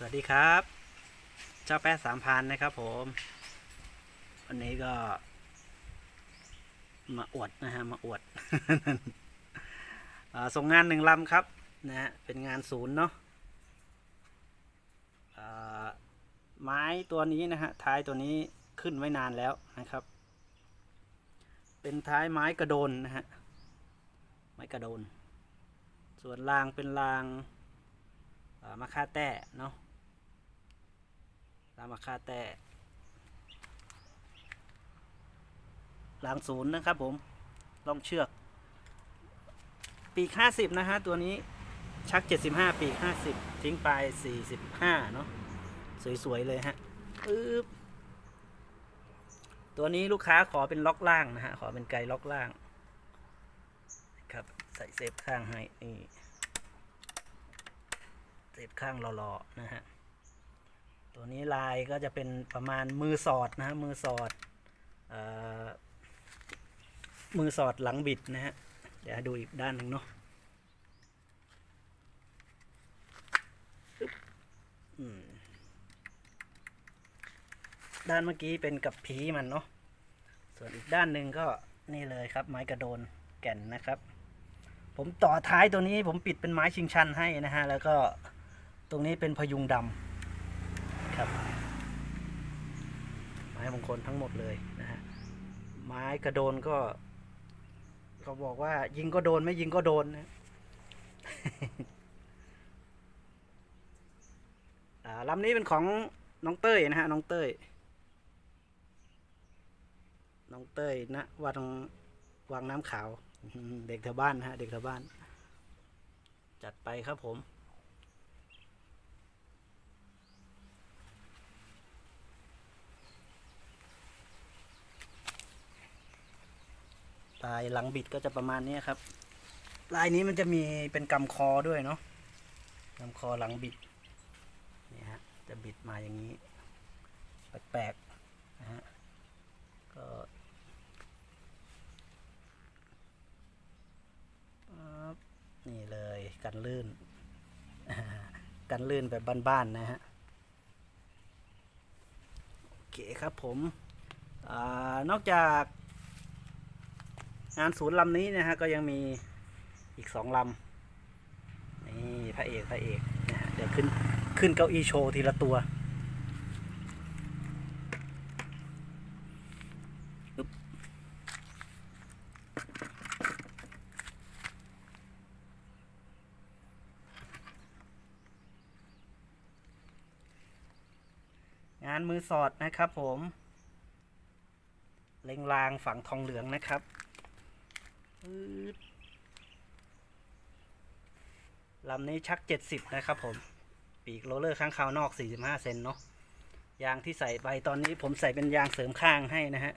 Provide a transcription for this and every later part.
สวัสดีครับ เจ้าแป๊ะสามพันนะครับผม วันนี้ก็ มาอวดนะฮะ มาอวดส่งงานหนึ่งลำครับนะฮะ เป็นงานศูนย์เนาะไม้ตัวนี้นะฮะ ท้ายตัวนี้ขึ้นไว้นานแล้วนะครับ เป็นท้ายไม้กระโดนนะฮะ ไม้กระโดน ส่วนรางเป็นรางอ่ามะค่าแต้เนาะ รามะค่าแต้หลังศูนย์นะครับผมล่องเชือก ปีกห้าสิบนะฮะ ตัวนี้ชักเจ็ดสิบห้าปีกห้าสิบทิ้งปลายสี่สิบห้าเนาะสวย ๆ เลยฮะปึ๊บตัวนี้ลูกค้าขอเป็นล็อกล่างนะฮะ ขอเป็นไกลล็อกล่างครับใส่เซฟข้างให้นี่เศษข้างหล่อๆนะฮะ ตัวนี้ลายก็จะเป็นประมาณมือสอดนะฮะมือสอดออมือสอดหลังบิดนะฮะเดี๋ยวดูอีกด้านหนึ่งเนาะด้านเมื่อกี้เป็นกับผีมันเนาะส่วนอีกด้านหนึ่งก็นี่เลยครับ ไม้กระโดนแก่นนะครับ ผมต่อท้ายตัวนี้ผมปิดเป็นไม้ชิงชันให้นะฮะ แล้วก็ตรงนี้เป็นพยุงดำ ครับไม้มงคลทั้งหมดเลยนะฮะไม้กระโดนก็เขาบอกว่ายิงก็โดนไม่ยิงก็โดนนะลำนี้เป็นของน้องเต้ยนะฮะน้องเต้ยน้องเต้ยนะวังวังน้ำขาว เด็กแถวบ้านนะฮะ เด็กแถวบ้าน จัดไปครับผม ลายหลังบิดก็จะประมาณนี้ครับ ลายนี้มันจะมีเป็นกำคอด้วยเนาะกำคอหลังบิดนี่ฮะจะบิดมาอย่างนี้ แปลกๆนะฮะก็นี่เลยกันลื่น กันลื่นแบบบ้านๆนะฮะโอเคครับผมอนอกจาก งานศูนย์ลำนี้นะฮะก็ยังมีอีกสองลำนี่พระเอกพระเอกนะฮะเดี๋ยวขึ้นขึ้นเก้าอี้โชว์ทีละตัวงานมือสอดนะครับผม เล็งรางฝังทองเหลืองนะครับ ลำนี้ชัก 70 นะครับผม ปีกโรเลอร์ข้างขาวนอก 45 เซนเนาะ ยางที่ใส่ไปตอนนี้ผมใส่เป็นยางเสริมข้างให้นะฮะ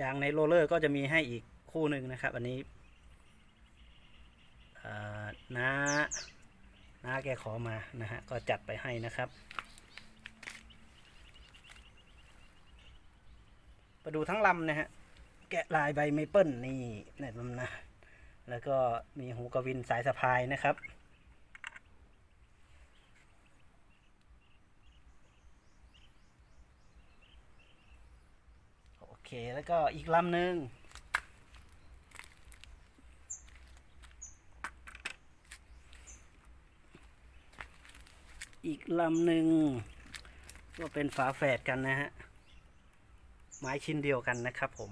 ยางในโรเลอร์ก็จะมีให้อีกคู่หนึ่งนะครับ อันนี้น้าน้าแกขอมานะฮะ ก็จัดไปให้นะครับมาดูทั้งลำนะฮะ แกะลายใบเมเปิลนี่นี่ยนะ แล้วก็มีหูกระวินสายสะพายนะครับ โอเค แล้วก็อีกลำหนึ่งอีกลำหนึ่งก็เป็นฝาแฝดกันนะฮะ ไม้ชิ้นเดียวกันนะครับผม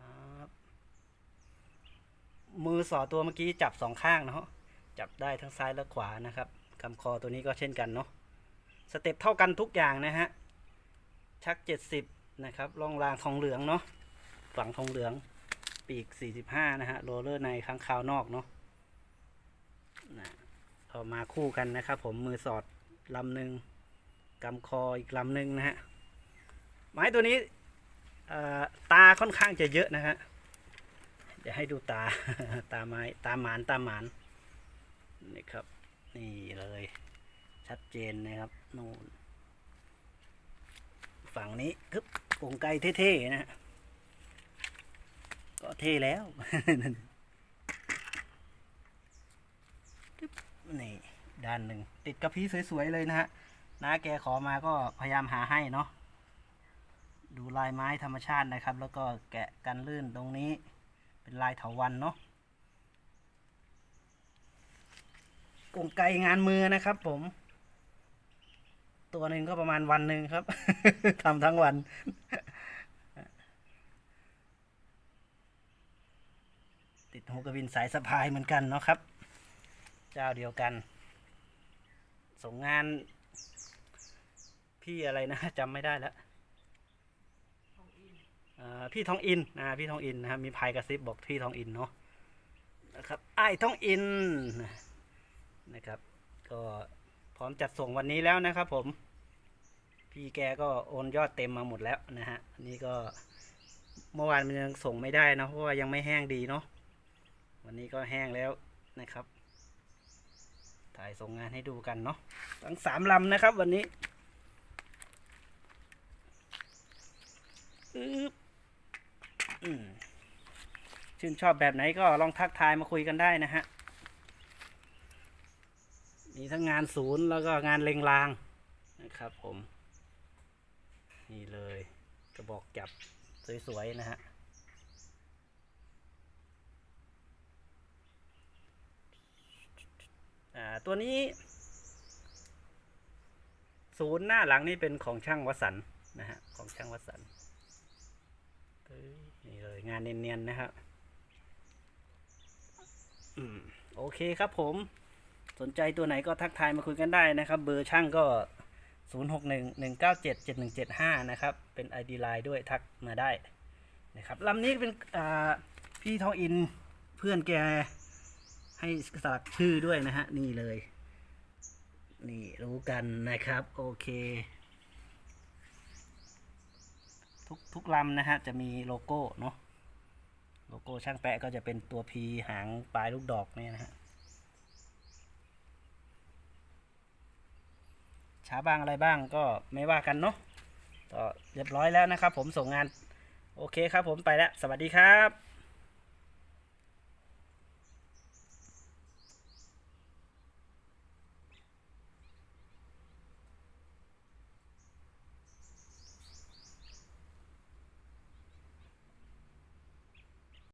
ครับ มือสอตัวเมื่อกี้จับสองข้างเนาะจับได้ทั้งซ้ายและขวานะครับกำคอตัวนี้ก็เช่นกันเนาะสเต็ปเท่ากันทุกอย่างนะฮะชักเจ็ดสิบนะครับล่องรางทองเหลืองเนาะฝั่งทองเหลืองปีกสี่สิบห้านะฮะโรลเลอร์ในข้างขาวนอกเนาะนะเอามาคู่กันนะครับผมมือสอดลำหนึ่งกำคออีกลำหนึ่งนะฮะไม้ตัวนี้ตาค่อนข้างจะเยอะนะฮะ เดี๋ยวให้ดูตา ตาไม้ ตาหมาน ตาหมาน นี่ครับ นี่เลย ชัดเจนนะครับ นู่น ฝั่งนี้คึบกงไกเท่ๆนะ ก็เท่แล้ว นี่ ด้านหนึ่ง ติดกระพี้สวยๆ เลยนะฮะน้าแกขอมาก็พยายามหาให้เนาะ ดูลายไม้ธรรมชาตินะครับ แล้วก็แกะกันลื่นตรงนี้ เป็นลายเถาวันเนาะกงไกงานมือนะครับ ผม ตัวหนึ่งก็ประมาณวันหนึ่งครับทำทั้งวันติดหูกระบินสายสะพายเหมือนกันเนาะครับ เจ้าเดียวกัน ส่งงานพี่อะไรนะจำไม่ได้แล้ว พี่ทองอินนะพี่ทองอินนะครับมีพายกระซิบบอกพี่ทองอินเนาะนะครับไอ้ทองอินนะครับ ก็พร้อมจัดส่งวันนี้แล้วนะครับ ผม พี่แกก็โอนยอดเต็มมาหมดแล้วนะฮะอันนี้ก็เมื่อวานมันยังส่งไม่ได้นะเพราะว่ายังไม่แห้งดีเนาะวันนี้ก็แห้งแล้วนะครับ ถ่ายส่งงานให้ดูกันเนาะทั้งสามลำนะครับวันนี้อึ๊บ ชื่นชอบแบบไหนก็ลองทักทายมาคุยกันได้นะฮะ มีทั้งงานศูนย์แล้วก็งานเลงรางนะครับ ผม นี่เลยกระบอกจับสวยๆนะฮะอ่าตัวนี้ ศูนย์หน้าหลังนี่เป็นของช่างวสันนะฮะ ของช่างวสันต์เอ้ย นี่เลยงานเนียนๆนะครับอืมโอเคครับผม สนใจตัวไหนก็ทักทายมาคุยกันได้นะครับ เบอร์ช่างก็ 0 6 1 1 9 7 7 1 7 5 นะครับ เป็น ID Line ด้วยทักมาได้นะครับลำนี้เป็นอ่าพี่ทองอินเพื่อนแกให้สลักชื่อด้วยนะฮะ นี่เลย นี่รู้กันนะครับ โอเค ทุกทุกลำนะฮะจะมีโลโก้เนาะโลโก้ช่างแปะก็จะเป็นตัว P หางปลายลูกดอกเนี่ยนะฮะช้าบ้างอะไรบ้างก็ไม่ว่ากันเนาะก็เรียบร้อยแล้วนะครับผมส่งงาน โอเคครับผมไปแล้ว สวัสดีครับ